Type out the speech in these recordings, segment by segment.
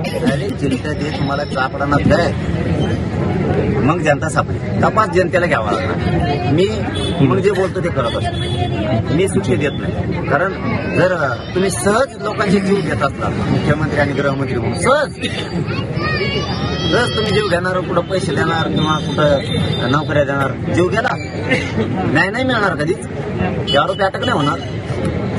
अरे चिंता ते तुम्हाला चापडा काय मग जनता सापडी तपास जनतेला घ्यावा लागणार मी म्हणून जे बोलतो ते करत असतो. मी सुट्टी देत नाही. कारण जर तुम्ही सहज लोकांचे जीव घेत असतात मुख्यमंत्री आणि गृहमंत्री म्हणून सहज. सहज तुम्ही जीव घेणार कुठं पैसे देणार किंवा कुठं नोकऱ्या देणार जीव गेला. न्याय नाही मिळणार कधीच. ते आरोपी अटक नाही होणार.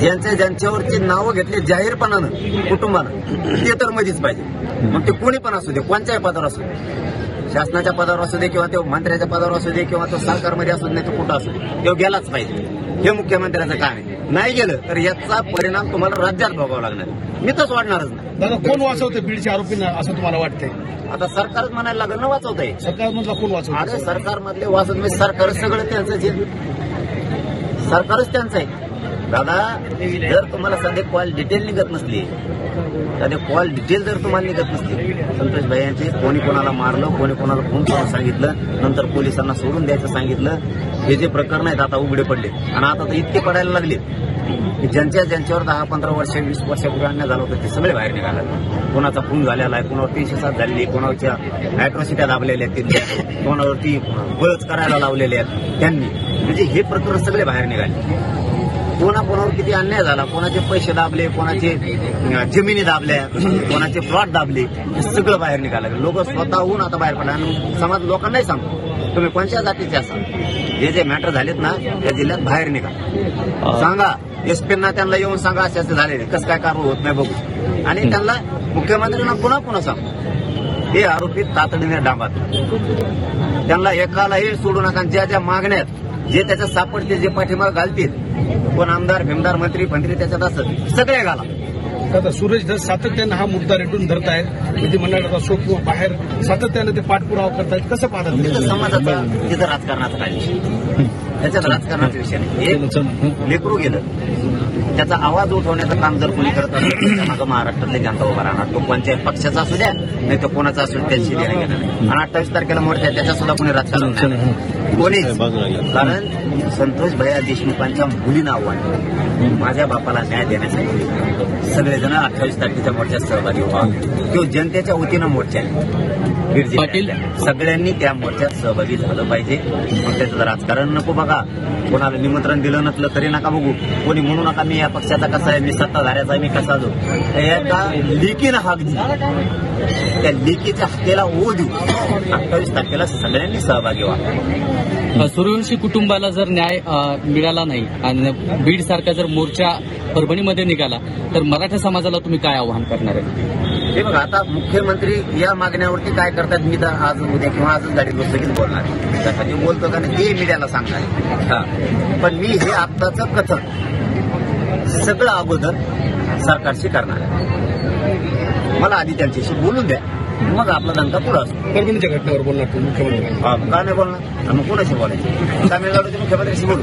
ज्यांच्या ज्यांच्यावरची नावं घेतली जाहीरपणानं कुटुंबानं ते तर मध्येच पाहिजे. मग ते कोणी पण असू दे कोणत्याही पदावर असू दे. शासनाच्या पदावर असू दे किंवा तो मंत्र्याच्या पदावर असू दे किंवा तो सरकारमध्ये असू दे तो कुठं असू दे. तो गेलाच पाहिजे. हे मुख्यमंत्र्याचं काम आहे. नाही गेलं तर याचा परिणाम तुम्हाला राज्यात भोगावा लागणार मी तर सोडणारच नाही. दादा कोण वाचवते बीडचे आरोपींना असं तुम्हाला वाटतंय? आता सरकारच म्हणायला लागलं ना वाचवतंय सरकारमधला कोण वाचवतो अरे सरकारमधले वाचत म्हणजे सरकार सगळं त्यांचं जे सरकारच त्यांचं आहे. दादा जर तुम्हाला सध्या कॉल डिटेल निघत नसली सध्या कॉल डिटेल जर तुम्हाला निघत नसली संतोष भाई यांचे कोणी कोणाला मारलं कोणी कोणाला फोन करून सांगितलं नंतर पोलिसांना सोडून द्यायचं सांगितलं हे जे प्रकरण आहेत आता उघडे पडले. आणि आता तर इतके पडायला लागले की ज्यांच्या ज्यांच्यावर दहा पंधरा वर्ष वीस वर्षापूर्वी अन्याय झाला होता ते सगळे बाहेर निघाले. कोणाचा खून झालेला आहे कोणावर तीनशे सात झालेली कोणाच्या ॲट्रॉसिट्या दाबलेल्या आहेत कोणावरती बळच करायला लावलेले आहेत त्यांनी. म्हणजे हे प्रकरण सगळे बाहेर निघाले. कोणा कोणावर किती अन्याय झाला? कोणाचे पैसे दाबले कोणाचे जमिनी दाबल्या कोणाचे प्लॉट दाबले हे सगळं बाहेर निघालं लोक स्वतःहून आता बाहेर पडले. आणि समाज लोकांनाही सांगतो तुम्ही कोणत्या जातीचे असाल? हे जे मॅटर झालेत ना त्या जिल्ह्यात बाहेर निघा. सांगा. एसपींना त्यांना येऊन सांगा असे असे झालेले. कसं काय कारवाई होत नाही बघू. आणि त्यांना मुख्यमंत्र्यांना पुन्हा पुन्हा सांगतो हे आरोपी तातडीने डांबात. त्यांना एकालाही सोडू नका. ज्या ज्या मागण्यात जे त्याच्यात सापडतील जे पाठीमाग घालतील कोण आमदार भीमदार मंत्री मंत्री त्याच्यात असत सगळे घाला. दादा सुरेश धस सातत्यानं हा मुद्दा रेटून धरत आहेत. विधिमंडळात असो किंवा बाहेर सातत्यानं ते पाठपुरावा करतायत. कसं पाहतात? समाजाचा तिथं राजकारणाचा काय विषय? त्याच्यात राजकारणाचा विषय नाही. लेकरू गेलं. त्याचा आवाज उठवण्याचं काम जर कोणी करत असेल तर त्याच्या मागं महाराष्ट्रातले जनता उभा राहणार. तो कोणत्याही पक्षाचा असू द्या नाही तर कोणाचा असू त्यांची देणं घेणं नाही. आणि अठ्ठावीस तारखेला मोठ्या त्याच्या सुद्धा कोणी राजकारण नाही. कोणीच. कारण संतोष भैया देशमुखांच्या मुलीनं आव्हान माझ्या बापाला न्याय देण्यासाठी सगळेजण अठ्ठावीस तारखेच्या मोर्चात सहभागी व्हा तो जनतेच्या वतीनं मोर्चा आहे. जिल्ह्यातल्या. सगळ्यांनी त्या मोर्चात सहभागी झालं पाहिजे. मग त्याचं राजकारण नको बघा. कोणाला निमंत्रण दिलं नसलं तरी नका बघू. कोणी म्हणू नका मी या पक्षाचा कसा आहे मी सत्ताधाऱ्याचा मी कसा जो. एका लिकीनं हाक दिली. त्या लिकीच्या हक्केला ओ देऊ अठ्ठावीस तारखेला सगळ्यांनी सहभागी व्हा. सूर्यवंशी कुटुंबाला जर न्याय मिळाला नाही आणि बीड सारखा जर मोर्चा परभणीमध्ये निघाला तर मराठा समाजाला तुम्ही काय आवाहन करणार आहे? हे बघा आता मुख्यमंत्री या मागण्यावरती काय करतात मी तर आज उद्या किंवा आजच गाडी पुस्तकीच बोलणार त्यासाठी बोलतो का नाही ते मीडियाला सांगणार हा. पण मी हे आत्ताचं कथन सगळं अगोदर सरकारशी करणार आहे. मला आधी त्यांच्याशी बोलून द्या मग आपला धंदा पुढं असतो. परभणीच्या घटनेवर बोलणार तुम्ही मुख्यमंत्री? हा, का नाही बोलणार? आणि मग कोणाशी बोलायचं? तामिळनाडूचे मुख्यमंत्र्याशी बोलू.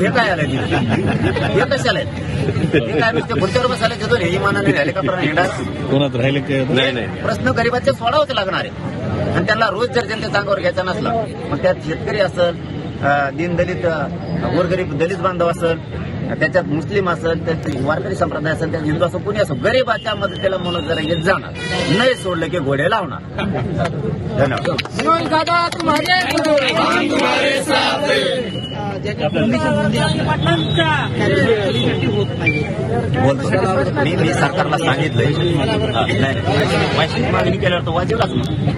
हे काय आलं हे कशाला आहेत? हे काय नुसते खुर्च्यावर बसायला घेतो हे विमानाने हेलिकॉप्टर हिंडा कोणात राहिले ते? नाही नाही. प्रश्न गरीबाचे सोडावच लागणार आहे. आणि त्यांना रोज जर जनतेच्या अंगावर घ्यायचा नसला मग त्यात शेतकरी असेल अं, दीनदलित अं, गोरगरीब दलित बांधव असेल त्याच्यात मुस्लिम असेल त्यात वारकरी संप्रदाय असेल त्यात हिंदू असेल कोणी असो गरीबाच्या मदतीला म्हणून जरा येत जाणार. नाही सोडलं की घोडे लावणार. धन्यवाद. बोलतो मी मी सरकारला सांगितलंय. नाही, नाही. मागणी केल्यावर तो वाजवलाच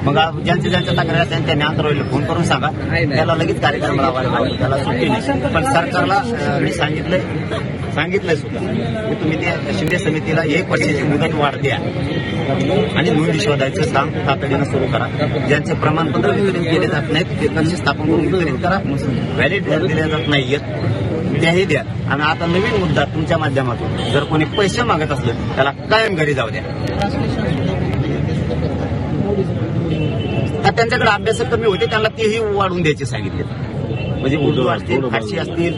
मग आप- ज्यांच्या ज्यांच्या तक्रार असतील त्यांनी आंतरवलीला फोन करून सांगा. त्याला लगेच कार्यक्रम लावायला लावा. त्याला सुट्टी नाही. पण सरकारला मी सांगितलंय सांगितलंय सुद्धा. की तुम्ही त्या शिंदे समितीला एक वर्षाची मुदत वाढ द्या. आणि नोंदी शोधायचं काम तातडीनं सुरू करा. ज्यांचे प्रमाणपत्र वितरित केले जात नाहीत ते कसे स्थापन करून वितरित करा. व्हॅलिड दिल्या जात नाहीयेत त्याही द्या. आणि आता नवीन मुद्दा तुमच्या माध्यमातून. जर कोणी पैसे मागत असलं त्याला कायम घरी जाऊ द्या. त्यांच्याकडे अभ्यास कमी होते त्यांना तेही वाढवून द्यायचे सांगितले. म्हणजे उर्दू असतील फारशी असतील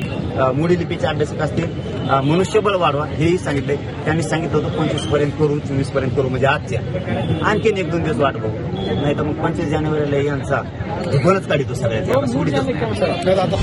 मुडी लिपीचे अभ्यासक असतील मनुष्यबळ वाढवा हेही सांगितले त्यांनी सांगितलं होतं पंचवीसपर्यंत करू चोवीसपर्यंत करू म्हणजे आजच्या. आणखीन एक दोन दिवस वाट बघू. नाही तर मग पंचवीस जानेवारीला यांचा भलच काढितो सगळ्याचा आता